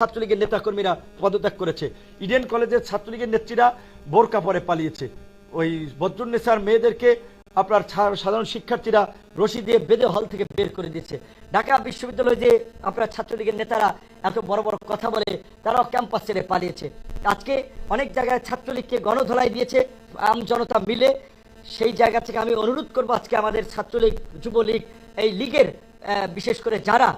ছাত্রলীগের নেতাকর্মীরা পদত্যাগ করেছে। ইডেন কলেজের ছাত্রলীগের নেত্রীরা বোরকা পরে পালিয়েছে। ওই বদরুন্নেসার মেয়েদেরকে আপনার সাধারণ শিক্ষার্থীরা রশি দিয়ে বেঁধে হল থেকে বের করে দিয়েছে। ঢাকা বিশ্ববিদ্যালয়ে যে আপনার ছাত্রলীগের নেতারা এত বড় বড় কথা বলে, তারাও ক্যাম্পাস ছেড়ে পালিয়েছে। আজকে অনেক জায়গায় ছাত্রলীগকে গণধোলাই দিয়েছে, আম জনতা মিলে। সেই জায়গা থেকে আমি অনুরোধ করব আজকে আমাদের ছাত্রলীগ, যুবলীগ, এই লীগের বিশেষ করে যারা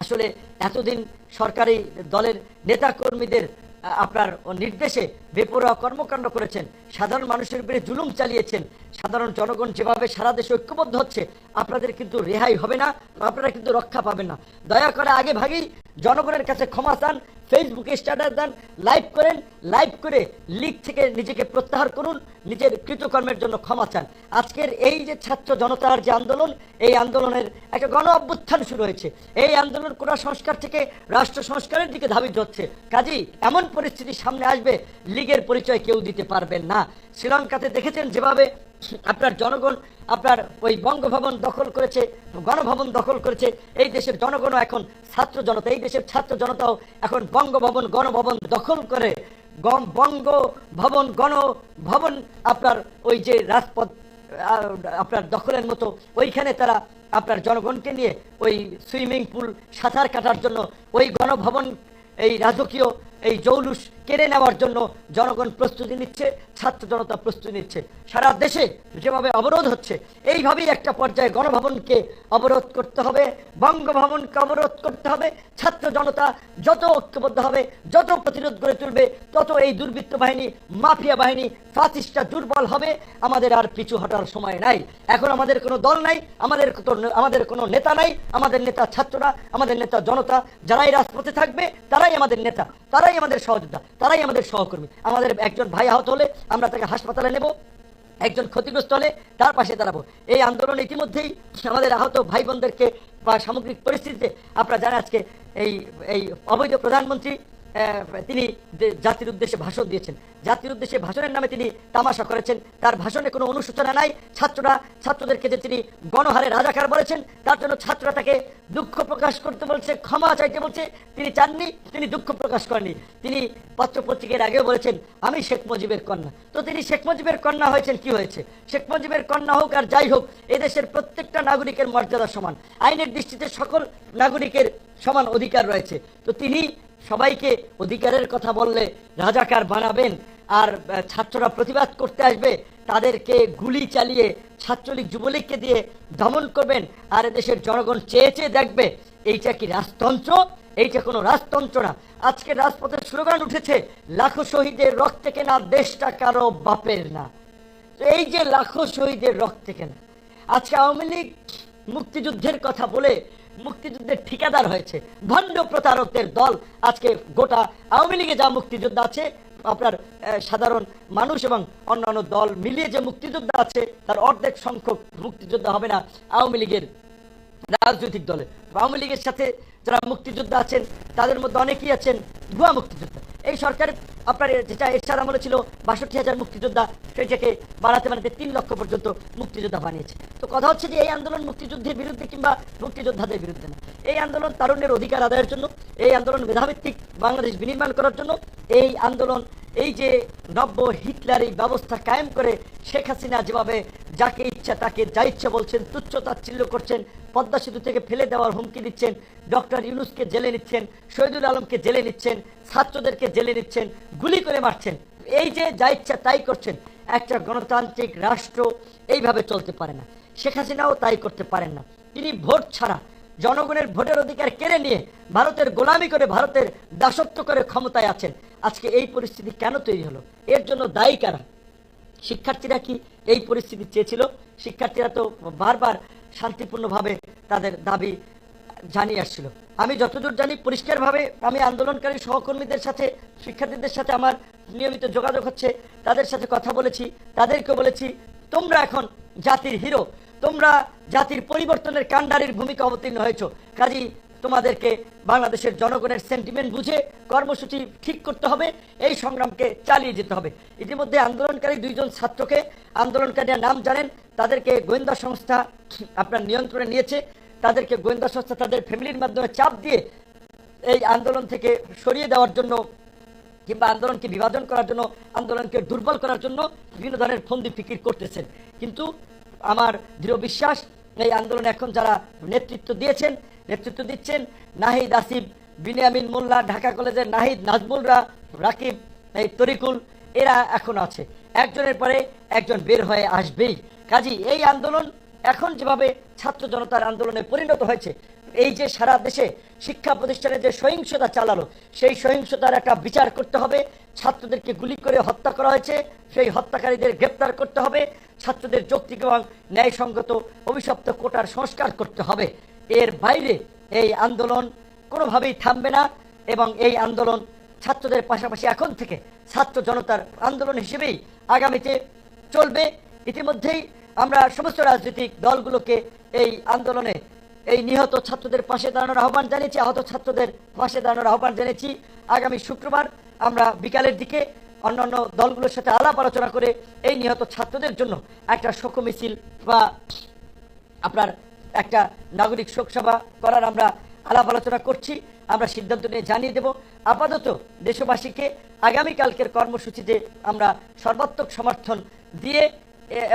আসলে এতদিন সরকারি দলের নেতাকর্মীদের কর্মীদের আপনার নির্দেশে বেপরোয়া কর্মকাণ্ড করেছেন, সাধারণ মানুষের উপরে জুলুম চালিয়েছেন, সাধারণ জনগণ যেভাবে সারা দেশে ঐক্যবদ্ধ হচ্ছে, আপনাদের কিন্তু রেহাই হবে না, আপনারা কিন্তু রক্ষা পাবেন না। দয়া করে আগে ভাগেই জনগণের কাছে ক্ষমা চান ফেসবুকে স্ট্যাটাস দেন লাইভ করেন লাইভ করে লিগ থেকে নিজেকে প্রত্যাহার করুন, নিজের কৃতকর্মের জন্য ক্ষমা চান। আজকের এই যে ছাত্র জনতার যে আন্দোলন, এই আন্দোলনের একটা গণ অভ্যুত্থান শুরু হয়েছে। এই আন্দোলন কোটা সংস্কার থেকে রাষ্ট্র সংস্কারের দিকে ধাবিত হচ্ছে। কাজেই এমন পরিস্থিতি সামনে আসবে, লীগের পরিচয় কেউ দিতে পারবেন না। শ্রীলঙ্কাতে দেখেছেন যেভাবে আপনার জনগণ, আপনার ওই বঙ্গভবন দখল করেছে, গণভবন দখল করেছে, এই দেশের জনগণও এখন ছাত্র জনতা, এই দেশের ছাত্র জনতাও এখন বঙ্গভবন, গণভবন দখল করে বঙ্গ ভবন গণভবন আপনার ওই যে রাজপথ আপনার দখলের মতো, ওইখানে তারা আপনার জনগণকে নিয়ে ওই সুইমিং পুল সাঁতার কাটার জন্য, ওই গণভবন, এই রাজকীয়, এই জৌলুস কেড়ে নেওয়ার জন্য জনগণ প্রস্তুতি নিচ্ছে, ছাত্র জনতা প্রস্তুতি নিচ্ছে। সারা দেশে যেভাবে অবরোধ হচ্ছে, এইভাবেই একটা পর্যায়ে গণভবনকে অবরোধ করতে হবে, বঙ্গভবনকে অবরোধ করতে হবে, ছাত্র জনতা যত ঐক্যবদ্ধ হবে, যত প্রতিরোধ গড়ে তুলবে, তত এই দুর্বৃত্ত বাহিনী, মাফিয়া বাহিনী ফাসিস্টটা দুর্বল হবে। আমাদের আর পিছু হটার সময় নাই। এখন আমাদের কোনো দল নাই, আমাদের আমাদের কোনো নেতা নাই, আমাদের নেতা ছাত্ররা, আমাদের নেতা জনতা, যারাই রাজপথে থাকবে, তারাই আমাদের নেতা, তারাই আমাদের সহযোদ্ধা। তারাই আমাদের সহকর্মী। আমাদের একজন ভাই আহত হলে আমরা তাকে হাসপাতালে নেব, একজন ক্ষতিগ্রস্ত হলে তার পাশে দাঁড়াবো। এই আন্দোলন ইতিমধ্যেই আমাদের আহত ভাই বোনদেরকে বা সামগ্রিক পরিস্থিতিতে আপনারা জানেন আজকে এই এই অবৈধ প্রধানমন্ত্রী তিনি জাতির উদ্দেশ্যে ভাষণ দিয়েছেন, জাতির উদ্দেশ্যে ভাষণের নামে তিনি তামাশা করেছেন, তার ভাষণে কোনো অনুশোচনা নাই। ছাত্ররা, ছাত্রদেরকে যে তিনি গণহারে রাজাকার বলেছেন, তার জন্য ছাত্ররা তাকে দুঃখ প্রকাশ করতে বলছে, ক্ষমা চাইতে বলছে, তিনি চাননি, তিনি দুঃখ প্রকাশ করেননি। তিনি পত্রপত্রিকার আগেও বলেছেন, আমি শেখ মুজিবের কন্যা। তো তিনি শেখ মুজিবের কন্যা হয়েছেন, কি হয়েছে? শেখ মুজিবের কন্যা হোক আর যাই হোক, এদেশের প্রত্যেকটা নাগরিকের মর্যাদা সমান। আইনের দৃষ্টিতে সকল নাগরিকের সমান অধিকার রয়েছে। তো তিনি সবাইকে অধিকারের কথা বললে রাজাকার বানাবেন আর ছাত্ররা প্রতিবাদ করতে আসবে, তাদেরকে গুলি চালিয়ে ছাত্রলীগ যুবলীগকে দিয়ে দমন করবেন আর দেশের জনগণ চেয়ে চেয়ে দেখবে এইটা কি রাজতন্ত্র, এইটা কোনো রাজতন্ত্র না। আজকে রাজপথের স্লোগান উঠেছে, লাখো শহীদের রক্তে কেনা দেশটা কারও বাপের না। এই যে লাখো শহীদের রক্তে কেনা, আজকে আওয়ামী লীগ মুক্তিযুদ্ধের কথা বলে মুক্তিযুদ্ধের ঠিকাদার হয়েছে। ভণ্ড প্রতারকদের দল আজকে গোটা আওয়ামী লীগে যা মুক্তিযোদ্ধা আছে, আপনার সাধারণ মানুষ এবং অন্যান্য দল মিলিয়ে যে মুক্তিযোদ্ধা আছে, তার অর্ধেক সংখ্যক মুক্তিযোদ্ধা হবে না আওয়ামী লীগের রাজনৈতিক দলে। আওয়ামী লীগের সাথে যারা মুক্তিযোদ্ধা আছেন, তাদের মধ্যে অনেকেই আছেন ভুয়া মুক্তিযোদ্ধা। এই সরকার আপনার যেটা এরশাদ আমলে ছিল বাষট্টি হাজার মুক্তিযোদ্ধা সেটাকে বাড়াতে বাড়াতে তিন লক্ষ পর্যন্ত মুক্তিযোদ্ধা বানিয়েছে। তো কথা হচ্ছে যে এই আন্দোলন মুক্তিযুদ্ধের বিরুদ্ধে কিংবা মুক্তিযোদ্ধাদের বিরুদ্ধে না। এই আন্দোলন তারুণ্যের অধিকার আদায়ের জন্য, এই আন্দোলন মেধাভিত্তিক বাংলাদেশ বিনির্মাণ করার জন্য, এই আন্দোলন, এই যে নব্য হিটলারি ব্যবস্থা কায়েম করে শেখ হাসিনা যেভাবে যাকে ইচ্ছা তাকে যা ইচ্ছা বলছেন, তুচ্ছ তাচ্ছিল্য করছেন, পদ্মা সেতু থেকে ফেলে দেওয়ার হুমকি দিচ্ছেন, ডক্টর ইউনুসকে জেলে নিচ্ছেন, শহীদুল আলমকে জেলে নিচ্ছেন ছাত্রদেরকে জেলে নিচ্ছেন গুলি করে মারছেন। এই যে যা ইচ্ছা তাই করছেন। একটা গণতান্ত্রিক রাষ্ট্র এইভাবে চলতে পারে না। শেখ হাসিনাও তাই করতে পারেন না। তিনি ভোট ছাড়া জনগণের ভোটের অধিকার কেড়ে নিয়ে ভারতের গোলামি করে ভারতের দাসত্ব করে ক্ষমতায় আছেন। আজকে এই পরিস্থিতি কেন তৈরি হলো? এর জন্য দায়ী কারা? শিক্ষার্থীরা কি এই পরিস্থিতি চেয়েছিল? শিক্ষার্থীরা তো বারবার শান্তিপূর্ণভাবে তাদের দাবি জানিয়ে আসছিল। আমি যতদূর জানি, পরিষ্কারভাবে আমি আন্দোলনকারী সহকর্মীদের সাথে, শিক্ষার্থীদের সাথে আমার নিয়মিত যোগাযোগ হচ্ছে, তাদের সাথে কথা বলেছি, তাদেরকে বলেছি, তোমরা এখন জাতির হিরো, তোমরা জাতির পরিবর্তনের কাণ্ডারির ভূমিকা অবতীর্ণ হয়েছো। কাজী তোমাদেরকে বাংলাদেশের জনগণের সেন্টিমেন্ট বুঝে, কর্মসূচি ঠিক করতে হবে, এই সংগ্রামকে চালিয়ে যেতে হবে। ইতিমধ্যে আন্দোলনকারী দুইজন ছাত্রকে আন্দোলনকারীরা নাম জানেন, তাদেরকে গোয়েন্দা সংস্থা আপনার নিয়ন্ত্রণে নিয়েছে। তাদেরকে গোয়েন্দা সংস্থা তাদের ফ্যামিলির মাধ্যমে চাপ দিয়ে এই আন্দোলন থেকে সরিয়ে দেওয়ার জন্য কিংবা আন্দোলনকে বিভাজন করার জন্য, আন্দোলনকে দুর্বল করার জন্য বিভিন্ন ধরনের ফন্দি ফিকির করতেছেন। কিন্তু আমার দৃঢ় বিশ্বাস, এই আন্দোলন এখন যারা নেতৃত্ব দিয়েছেন, নেতৃত্ব দিচ্ছেন নাহিদ আসিফ, বিনিয়ামিন মোল্লা, ঢাকা কলেজের নাহিদ নাজমুলরা রাকিব, এই তরিকুল, এরা এখন আছে। একজনের পরে একজন বের হয়ে আসবেই। কাজী, এই আন্দোলন এখন যেভাবে ছাত্র জনতার আন্দোলনে পরিণত হয়েছে, এই যে সারা দেশে শিক্ষা প্রতিষ্ঠানে যে সহিংসতা চালালো সেই সহিংসতার একটা বিচার করতে হবে। ছাত্রদেরকে গুলি করে হত্যা করা হয়েছে, সেই হত্যাকারীদের গ্রেপ্তার করতে হবে। ছাত্রদের যৌক্তিক এবং ন্যায়সঙ্গত অভিশপ্ত কোটার সংস্কার করতে হবে। এর বাইরে এই আন্দোলন কোনোভাবেই থামবে না এবং এই আন্দোলন ছাত্রদের পাশাপাশি এখন থেকে ছাত্র জনতার আন্দোলন হিসেবেই আগামীতে চলবে। ইতিমধ্যেই আমরা সমস্ত রাজনৈতিক দলগুলোকে এই আন্দোলনে এই নিহত ছাত্রদের পাশে দাঁড়ানোর আহ্বান জানিয়েছি, আহত ছাত্রদের পাশে দাঁড়ানোর আহ্বান জানিয়েছি। আগামী শুক্রবার আমরা বিকালের দিকে অন্যান্য দলগুলোর সাথে আলাপ আলোচনা করে এই নিহত ছাত্রদের জন্য একটা শোক মিছিল বা আপনার একটা নাগরিক শোকসভা করার আমরা আলাপ আলোচনা করছি। আমরা সিদ্ধান্ত নিয়ে জানিয়ে দেব। আপাতত দেশবাসীকে আগামীকালকের কর্মসূচিতে আমরা সর্বাত্মক সমর্থন দিয়ে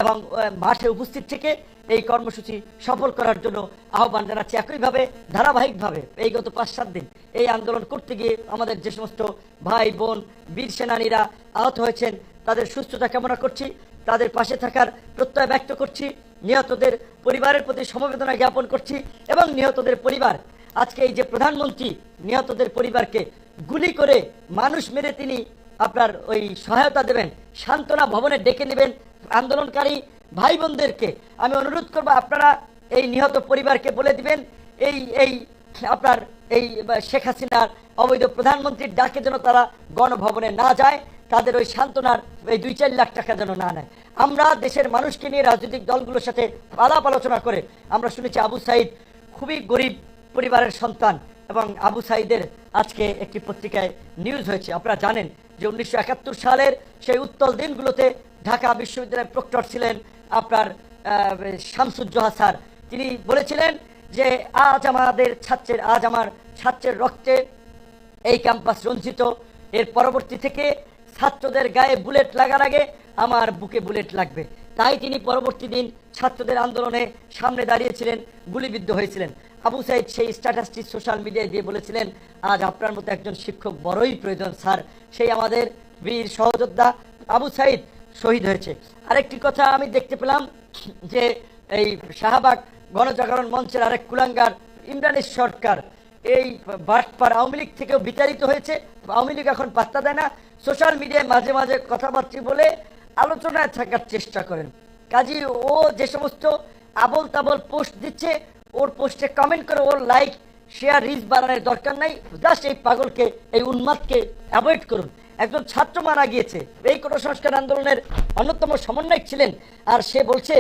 এবং মাঠে উপস্থিত থেকে এই কর্মসূচি সফল করার জন্য আহ্বান জানাচ্ছি। একইভাবে, ধারাবাহিকভাবে এই গত পাঁচ, সাত দিন এই আন্দোলন করতে গিয়ে আমাদের যে সমস্ত ভাই, বোন, বীর সেনানীরা আহত হয়েছেন, তাদের সুস্থতা কামনা করছি, তাদের পাশে থাকার প্রত্যয় ব্যক্ত করছি, নিহতদের পরিবারের প্রতি সমবেদনা জ্ঞাপন করছি এবং নিহতদের পরিবার, আজকে এই যে প্রধানমন্ত্রী নিহতদের পরিবারকে গুলি করে মানুষ মেরে তিনি আপনার ওই সহায়তা দেবেন, সান্ত্বনা ভবনে ডেকে নেবেন আন্দোলনকারী ভাই বোনদেরকে আমি অনুরোধ করব, আপনারা এই নিহত পরিবারকে বলে দিবেন। এই এই, আপনার এই শেখ হাসিনার অবৈধ প্রধানমন্ত্রীর ডাকে যেন তারা গণভবনে না যায়, তাদের ওই সান্ত্বনার এই দুই চার লাখ টাকা যেন না নেয়। আমরা দেশের মানুষকে নিয়ে রাজনৈতিক দলগুলোর সাথে আলাপ আলোচনা করে আমরা শুনেছি আবু সাইদ খুবই গরিব পরিবারের সন্তান এবং আবু সাইদের আজকে একটি পত্রিকায় নিউজ হয়েছে। আপনারা জানেন যে উনিশশো একাত্তর সালের সেই উত্তল দিনগুলোতে ঢাকা বিশ্ববিদ্যালয়ের প্রক্টর ছিলেন আপনার শামসুজ্জোহা স্যার। তিনি বলেছিলেন যে, আজ আমাদের ছাত্রের, আজ আমার ছাত্রের রক্তে এই ক্যাম্পাস রঞ্জিত। এর পরবর্তী থেকে ছাত্রদের গায়ে বুলেট লাগার আগে আমার বুকে বুলেট লাগবে। তাই তিনি পরবর্তী দিন ছাত্রদের আন্দোলনে সামনে দাঁড়িয়েছিলেন, গুলিবিদ্ধ হয়েছিলেন। আবু সাইদ সেই স্ট্যাটাসটি সোশ্যাল মিডিয়ায় দিয়ে বলেছিলেন, আজ আপনার মতো একজন শিক্ষক বড়ই প্রয়োজন স্যার। সেই আমাদের বীর সহযোদ্ধা আবু সাইদ শহীদ হয়েছে। আরেকটি কথা আমি দেখতে পেলাম যে এই শাহবাগ গণজাগরণ মঞ্চের আরেক কুলাঙ্গার ইমরানের সরকার এই বাটপার আওয়ামী লীগ থেকেও বিতাড়িত হয়েছে। আওয়ামী লীগ এখন পাত্তা দেয় না। সোশ্যাল মিডিয়ায় মাঝে মাঝে কথাবার্তা বলে আলোচনায় থাকার চেষ্টা করেন। কাজী ও যে সমস্ত আবল তাবল পোস্ট দিচ্ছে, ওর পোস্টে কমেন্ট করে, ওর লাইক শেয়ার রিচ বাড়ানোর দরকার নাই। জাস্ট এই পাগলকে, এই উন্মাদকে অ্যাভয়েড করুন। একজন ছাত্র মারা গিয়েছে। এই সংস্কার আন্দোলনের অন্যতম সমন্বয়ক ছিলেন। আর সে বলছে,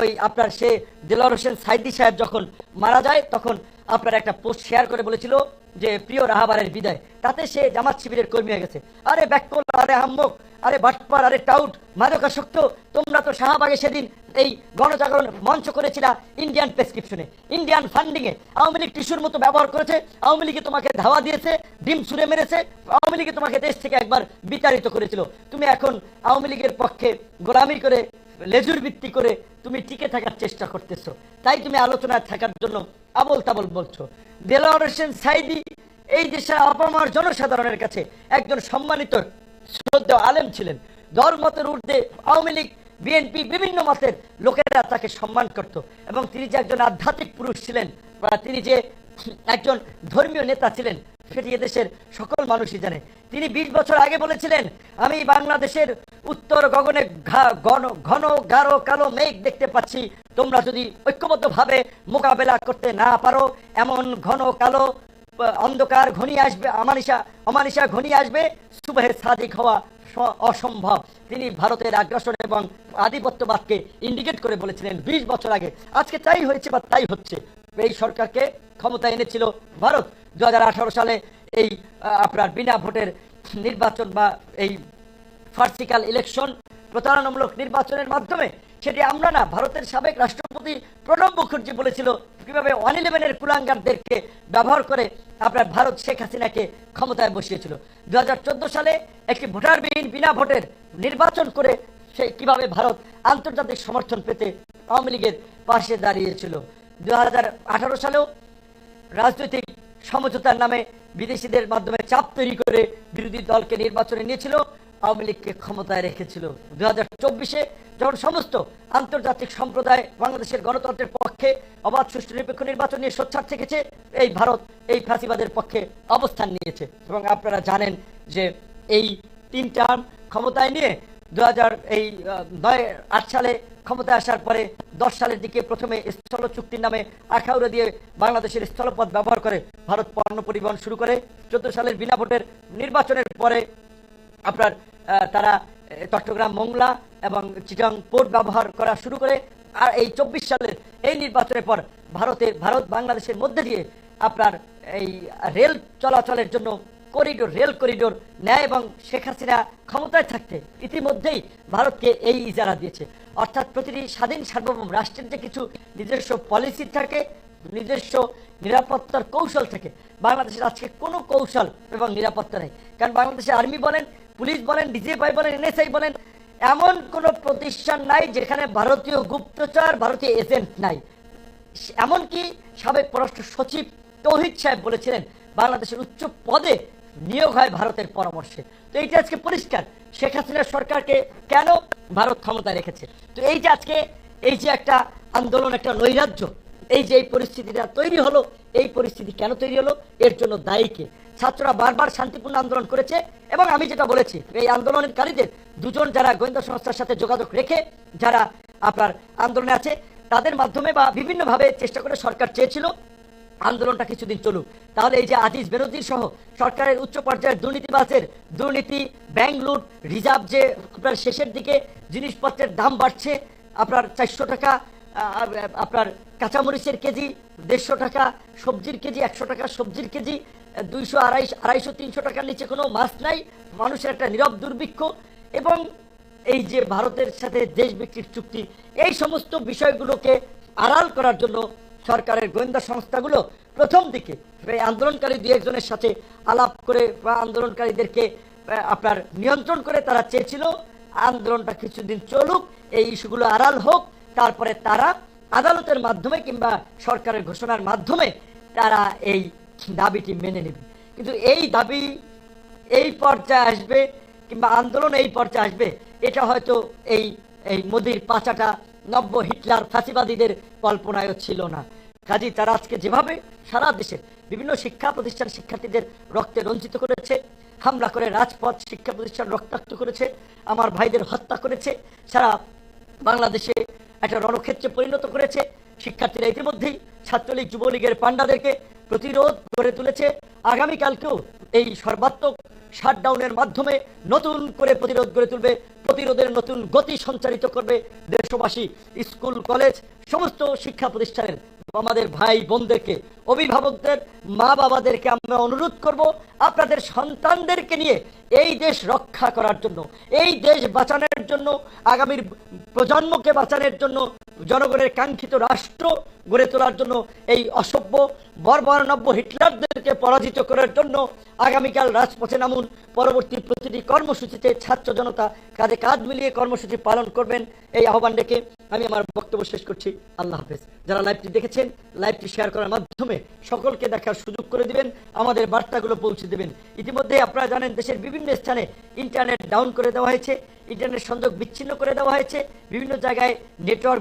ওই আপনার সে দিলার হোসেন সাইদি সাহেব যখন মারা যায়, তখন আপনার একটা পোস্ট শেয়ার করে বলেছিল যে, প্রিয় রাহাবারের বিদায়। তাতে সে জামাত শিবিরের কর্মী হয়ে গেছে। আরে ব্যাককল আরে হাম্মক আরে বাটপার, আরে টাউট, মাদকাসক্ত, তোমরা তো শাহবাগে সেদিন এই গণজাগরণ মঞ্চ করেছিলা ইন্ডিয়ান প্রেসক্রিপশনে ইন্ডিয়ান ফান্ডিংয়ে আওয়ামী লীগ টিস্যুর মতো ব্যবহার করেছে, আওয়ামী লীগে তোমাকে ধাওয়া দিয়েছে, ডিম ছুঁড়ে মেরেছে, আওয়ামী লীগে তোমাকে দেশ থেকে একবার বিতাড়িত করেছিল। তুমি এখন আওয়ামী লীগের পক্ষে গোলামি করে লেজুর ভিত্তি করে তুমি টিকে থাকার চেষ্টা করতেছো। তাই তুমি আলোচনায় থাকার জন্য আবল তাবল বলছো। দেলোয়ার হোসেন সাইদি, এই দেশের আপামার জনসাধারণের কাছে একজন সম্মানিত শ্রদ্ধেয় আলেম ছিলেন। ধর্মতের ঊর্ধ্বে আওয়ামী লীগ, বিএনপি, বিভিন্ন মতের লোকেরা তাকে সম্মান করত এবং তিনি যে একজন আধ্যাত্মিক পুরুষ ছিলেন বা তিনি যে একজন ধর্মীয় নেতা ছিলেন, সেটি এদেশের সকল মানুষই জানে। তিনি বিশ বছর আগে বলেছিলেন, আমি বাংলাদেশের উত্তর গগনে ঘন ঘন, গাঢ়, কালো মেঘ দেখতে পাচ্ছি। তোমরা যদি ঐক্যবদ্ধভাবে মোকাবেলা করতে না পারো, এমন ঘন, কালো অন্ধকার ঘনিয়ে আসবে আমানিশা অমানিশা ঘনিয়ে আসবে। সুবাহের সাদিক হওয়া অসম্ভব। তিনি ভারতের আগ্রাসন এবং আধিপত্যবাদকে ইন্ডিকেট করে বলেছিলেন বিশ বছর আগে। আজকে তাই হয়েছে বা তাই হচ্ছে, এই সরকারকে ক্ষমতা এনেছিল ভারত। দু হাজার আঠারো সালে এই আপনার বিনা ভোটের নির্বাচন বা এই ফার্সিকাল ইলেকশন প্রতারণামূলক নির্বাচনের মাধ্যমে সেটি আমরা না, ভারতের সাবেক রাষ্ট্রপতি প্রণব মুখার্জি বলেছিল, কীভাবে ওয়ান ইলেভেনের কুলাঙ্গারদেরকে ব্যবহার করে আপনার ভারত শেখ হাসিনাকে ক্ষমতায় বসিয়েছিল। দু হাজার চোদ্দ সালে একটি ভোটারবিহীন বিনা ভোটের নির্বাচন করে সে কীভাবে ভারত আন্তর্জাতিক সমর্থন পেতে আওয়ামী লীগের পাশে দাঁড়িয়েছিল। দু হাজার আঠারো সালেও রাজনৈতিক সমঝোতার নামে বিদেশিদের মাধ্যমে চাপ তৈরি করে বিরোধী দলকে নির্বাচনে নিয়েছিল। আওয়ামী লীগকে ক্ষমতায় রেখেছিল। দু হাজার চব্বিশে যখন সমস্ত আন্তর্জাতিক সম্প্রদায় বাংলাদেশের গণতন্ত্রের পক্ষে, অবাধ, সুষ্ঠু, নিরপেক্ষ নির্বাচন নিয়ে সোচ্চার থেকেছে, এই ভারত এই ফাঁসিবাদের পক্ষে অবস্থান নিয়েছে। এবং আপনারা জানেন যে এই তিন টার্ম ক্ষমতায় নিয়ে দু হাজার এই নয়, আট সালে ক্ষমতায় আসার পরে দশ সালের দিকে প্রথমে স্থল চুক্তির নামে আখাউড়া দিয়ে বাংলাদেশের স্থলপথ ব্যবহার করে ভারত পণ্য পরিবহন শুরু করে। চোদ্দ সালের বিনা ভোটের নির্বাচনের পরে আপনার তারা চট্টগ্রাম মোংলা এবং চিটাং পোর্ট ব্যবহার করা শুরু করে। আর এই চব্বিশ সালের এই নির্বাচনের পর ভারতের ভারত বাংলাদেশের মধ্যে দিয়ে আপনার এই রেল চলাচলের জন্য করিডোর, রেল করিডোর ন্যায় এবং শেখ হাসিনা ক্ষমতায় থাকতে ইতিমধ্যেই ভারতকে এই ইজারা দিয়েছে। অর্থাৎ প্রতিটি স্বাধীন সার্বভৌম রাষ্ট্রের যে কিছু নিজস্ব পলিসি থাকে, নিজস্ব নিরাপত্তার কৌশল থাকে, বাংলাদেশের আজকে কোনো কৌশল এবং নিরাপত্তা নেই। কারণ বাংলাদেশের আর্মি বলেন পুলিশ বলেন ডিজিএফআই বলেন এনএসআই বলেন, এমন কোনো প্রতিষ্ঠান নাই যেখানে ভারতীয় গুপ্তচর, ভারতীয় এজেন্ট নাই। এমনকি সাবেক পররাষ্ট্র সচিব তৌহিদ সাহেব বলেছিলেন, বাংলাদেশের উচ্চ পদে নিয়োগ হয় ভারতের পরামর্শে। তো এইটা আজকে পরিষ্কার। শেখ হাসিনার সরকারকে কেন ভারত ক্ষমতা রেখেছে? তো এই যে আজকে, এই যে একটা আন্দোলন, একটা নৈরাজ্য, এই যে এই পরিস্থিতিটা তৈরি হলো, এই পরিস্থিতি কেন তৈরি হলো? এর জন্য দায়ী কে? ছাত্ররা বারবার শান্তিপূর্ণ আন্দোলন করেছে এবং আমি যেটা বলেছি, এই আন্দোলনকারীদের দুজন যারা গোয়েন্দা সংস্থার সাথে যোগাযোগ রেখে যারা আপনার আন্দোলনে আছে, তাদের মাধ্যমে বা বিভিন্নভাবে চেষ্টা করে সরকার চেয়েছিল, আন্দোলনটা কিছুদিন চলুক। তাহলে এই যে আজিজ বেরোজির সহ সরকারের উচ্চ পর্যায়ের দুর্নীতিবাজের দুর্নীতি, ব্যাংক লুট, রিজার্ভ যে আপনার শেষের দিকে জিনিসপত্রের দাম বাড়ছে, আপনার চারশো টাকা আপনার কাঁচামরিচের কেজি দেড়শো টাকা, সবজির কেজি একশো টাকা, সবজির কেজি দুইশো আড়াইশো আড়াইশো, তিনশো টাকার নিচে কোনো মাছ নাই। মানুষের একটা নীরব দুর্ভিক্ষ। এবং এই যে ভারতের সাথে দেশ বিক্রির চুক্তি, এই সমস্ত বিষয়গুলোকে আড়াল করার জন্য সরকারের গোয়েন্দা সংস্থাগুলো প্রথম দিকে আন্দোলনকারী দু একজনের সাথে আলাপ করে বা আন্দোলনকারীদেরকে আপনার নিয়ন্ত্রণ করে তারা চেয়েছিল। আন্দোলনটা কিছুদিন চলুক, এই ইস্যুগুলো আড়াল হোক, তারপরে তারা আদালতের মাধ্যমে কিংবা সরকারের ঘোষণার মাধ্যমে তারা এই দাবিটি মেনে নেবে। কিন্তু এই দাবি এই পর্যায়ে আসবে কিংবা আন্দোলন এই পর্যায়ে আসবে, এটা হয়তো এই এই মোদির পাচাটা নব্য হিটলার ফাঁসিবাদীদের কল্পনায়ও ছিল না। কাজী তারা আজকে যেভাবে সারা দেশের বিভিন্ন শিক্ষা প্রতিষ্ঠান শিক্ষার্থীদের রক্তে রঞ্জিত করেছে, হামলা করে রাজপথ শিক্ষা প্রতিষ্ঠান রক্তাক্ত করেছে, আমার ভাইদের হত্যা করেছে, সারা বাংলাদেশে একটা রণক্ষেত্রে পরিণত করেছে, শিক্ষার্থীরা ইতিমধ্যেই ছাত্রলীগ, যুবলীগের পান্ডাদেরকে প্রতিরোধ করে তুলেছে। আগামীকালকেও এই সর্বাত্মক শাটডাউনের মাধ্যমে নতুন করে প্রতিরোধ গড়ে তুলবে, প্রতিরোধের নতুন গতি সঞ্চারিত করবে দেশবাসী, স্কুল, কলেজ, সমস্ত শিক্ষা প্রতিষ্ঠানের। আমাদের ভাই বোনদেরকে অভিভাবকদের মা বাবাদেরকে আমরা অনুরোধ করব, আপনাদের সন্তানদেরকে নিয়ে এই দেশ রক্ষা করার জন্য, এই দেশ বাঁচানোর জন্য আগামীর প্রজন্মকে বাঁচানোর জন্য, জনগণের কাঙ্ক্ষিত রাষ্ট্র গড়ে তোলার জন্য এই অসভ্য, বর্বরানব্য হিটলারদেরকে পরাজিত করার জন্য আগামীকাল রাজপথে নামুন। পরবর্তী প্রতিটি কর্মসূচিতে ছাত্র জনতা কাঁধে কাঁধ মিলিয়ে কর্মসূচি পালন করবেন। এই আহ্বান ডেকে আমি আমার বক্তব্য শেষ করছি। আল্লাহ হাফেজ। যারা লাইভটি দেখেছেন, লাইভটি শেয়ার করার মাধ্যমে সকলকে দেখার সুযোগ করে দিবেন, আমাদের বার্তাগুলো পৌঁছে দেবেন। ইতিমধ্যে আপনারা জানেন দেশের বিভিন্ন স্থানে ইন্টারনেট ডাউন করে দেওয়া হয়েছে, ইন্টারনেট সংযোগ বিচ্ছিন্ন করে দেওয়া হয়েছে, বিভিন্ন জায়গায় নেটওয়ার্ক